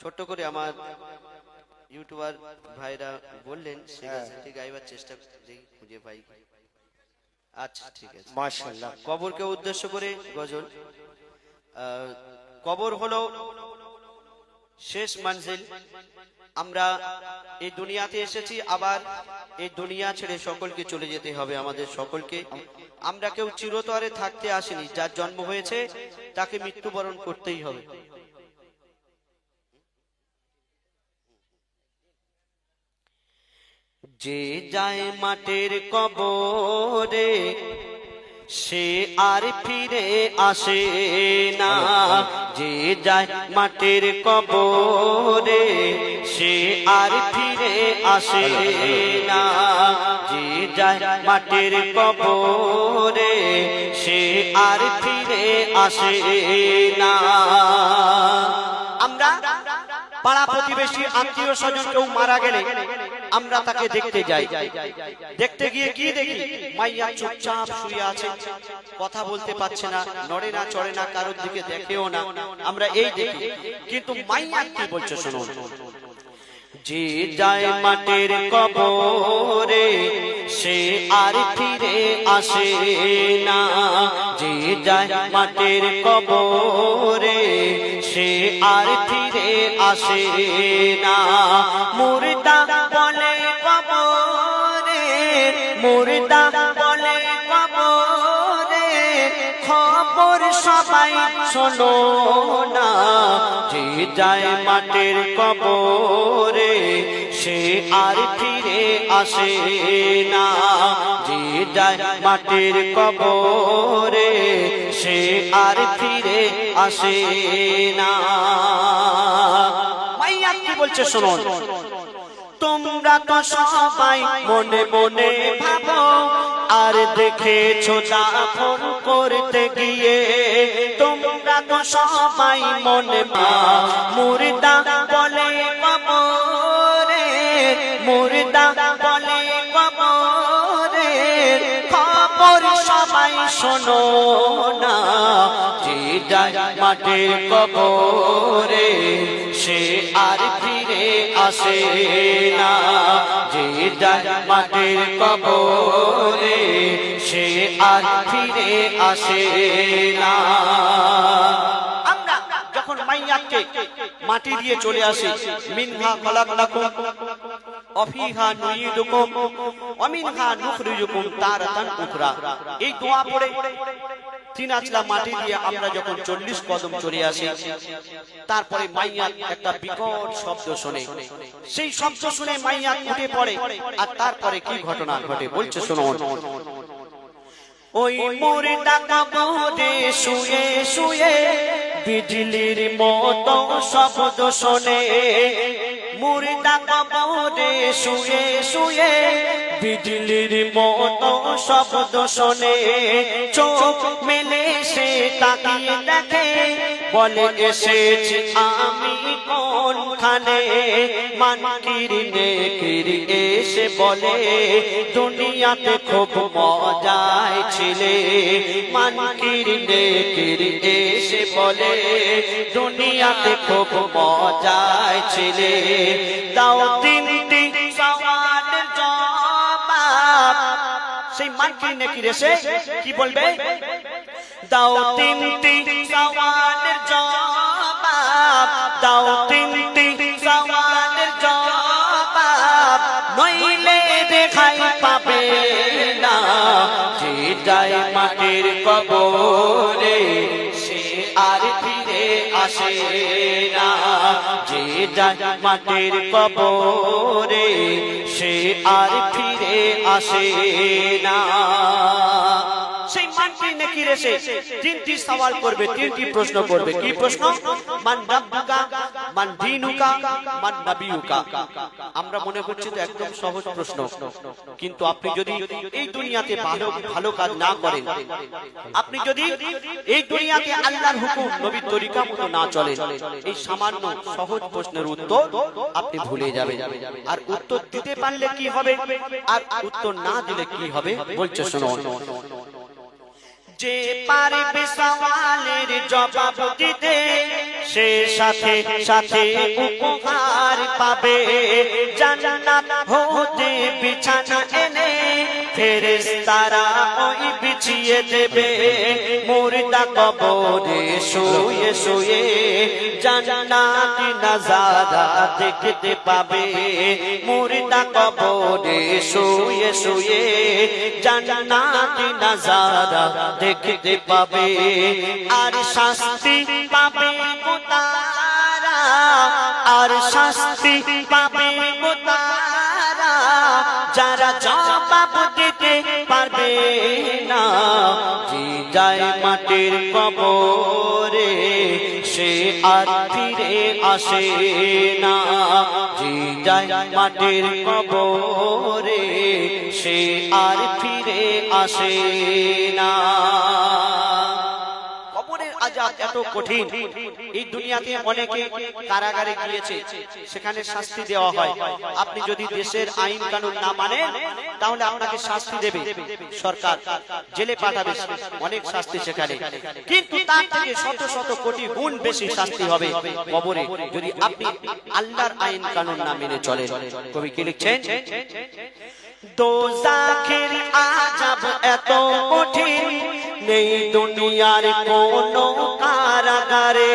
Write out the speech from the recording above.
ছোট্ট করে আমার ইউটিউবার ভাইরা বললেন হ্যাঁ। গাছটি গাইবার চেষ্টা দেখি খুঁজে পাই। আচ্ছা ঠিক আছে। মাশাল্লাহ কবরকে উদ্দেশ্য করে গজল। কবর হলো শেষ মঞ্জিল। আমরা এই দুনিয়াতে এসেছি আবার এই দুনিয়া ছেড়ে সকলকে চলে যেতে হবে আমাদের সকলকে। আমরা কেউ চিরতরে থাকতে আসেনি যার জন্ম হয়েছে তাকে মৃত্যুবরণ করতেই হবে। যে যায় মাটির কবরে, সে আর ফিরে আসে না। যে যায় মাটির কবরে, সে আর ফিরে আসে না। যে যায় মাটির কবরে, সে আর ফিরে আসে না। আমরা পাড়া প্রতিবেশী আত্মীয় স্বজন কেউ মারা গেলে আমরা তাকে দেখতে যাই। দেখতে গিয়ে কি দেখি? মাইয়া চুপচাপ শুয়ে আছে। কথা বলতে পারছে না, নড়ে না, চড়ে না, কারোর দিকে দেখেও না। আমরা এই দেখি। কিন্তু মাইয়া কি বলছে শুনুন। যে যায় মাটির কবরে, সে আর ফিরে আসে না। যে যায় মাটির কবরে, সে আর ফিরে আসে না। মুর্দা মুর্দা বলে কবরে, খবর সবাই শোনো না। যে যায় মাটির কবরে, সে আর ফিরে আসে না। যে যায় মাটির কবরে, সে আর ফিরে আসে না। মাইয়া কি বলছে, শুনুন। তোমরা তো সবাই মনে মনে ভাবো, আর দেখেছ দাফন করতে গিয়ে। তোমরা তো সবাই মনে মা, মুর্দা বলে কবরে, মুর্দা বলে কবরে। খবর সবাই শোনো না যে মাটির কবরে, সে আর ফিরে আসে না। যে যায় মাটির কবরে, সে আর ফিরে আসে না। মাইয়াকে মাটি দিয়ে চলে আসি, মিনহা খলাকনাকুম অফিহা নুইদুকুম, অমিনহা নুখরিজুকুম তারাতান উখরা। এই দোয়া পড়ে তিন মাটি দিয়ে আমরা যখন চল্লিশ কদম চলে আসি, তারপরে মাইয়া একটা বিকট শব্দ শোনে। সেই শব্দ শুনে মাইয়া উঠে পড়ে, আর তারপরে কি ঘটনা ঘটে বলছে শুনুন। ওই মোরে ডাকা বোধে শুয়ে শুয়ে বিজলির মতো শব্দ শোনে। মোরে ডাকা বোধে শুয়ে শুয়ে বিজলির মতো শব্দ শোনে। চোখ মেলে সে তাকিয়ে দেখে, বলে, এসেছি আমি কোনখানে? মানকির নেকির এসে বলে, দুনিয়াতে খুব মজায় ছিলে। মানকির নেকির এসে বলে, দুনিয়াতে খুব মজায় ছিলে। দাও তিনটি সওয়ালের জবাব। সেই মানকির নেকির এসে কি বলবে? দাও তিনটি সওয়ালের জবাব, দাও তিনটি সওয়ালের জবাব, নইলে দেখাই পাবে না। যে যায় মাটির কবরে, সে আর ফিরে আসে না। যে যায় মাটির কবরে, সে আর ফিরে আসে না। আমরা মনে করছি তো একদম সহজ প্রশ্ন। কিন্তু আপনি যদি এই দুনিয়াতে ভালো ভালো কাজ না করেন, আপনি যদি এই দুনিয়াতে আল্লাহর হুকুম, নবীর তরিকা মতো না চলেন, এই সামান্য সহজ প্রশ্নের উত্তর আপনি ভুলে যাবেন। আর উত্তর দিতে পারলে কি হবে? আর উত্তর না দিলে কি হবে? বলছে শুনুন যে পারবে সওয়ালের জবাব দিতে সে সাথে সাথে উপহার পাবে। জান্নাত হতে বিছানা এনে ফেরেশতারা ওই বিছিয়ে দেবে। মুর্দা কবরে শুয়ে শুয়ে জান্নাতি নাজারা দেখতে পাবে। মুর্দা কবরে শুয়ে শুয়ে জান্নাতি নাজারা দেখতে পাবে। আর শাস্তি পাবে তারা আর শাস্তি পাবে তারা যারা জবাব দিতে পারবে না, যে যায় মাটির কবরে, সে আর ফিরে আসে না। যে যায় মাটির কবরে, সে আর ফিরে আসে না। আজাব এত কঠিন। এই দুনিয়াতে অনেকে কারাগারে গিয়েছে, সেখানে শাস্তি দেওয়া হয়। আপনি যদি দেশের আইন কানুন না মানেন, তাহলে আপনাকে শাস্তি দেবে সরকার, জেলে পাঠাবে অনেক শাস্তি সেখানে। কিন্তু তার থেকে শত শত কোটি গুণ বেশি শাস্তি হবে কবরে, যদি আপনি আল্লাহর আইন কানুন না মেনে চলেন। কবি কি লিখছেন? দোজাখের আজাব এত কঠিন নেই দুনিয়ার কোনো কারাগারে।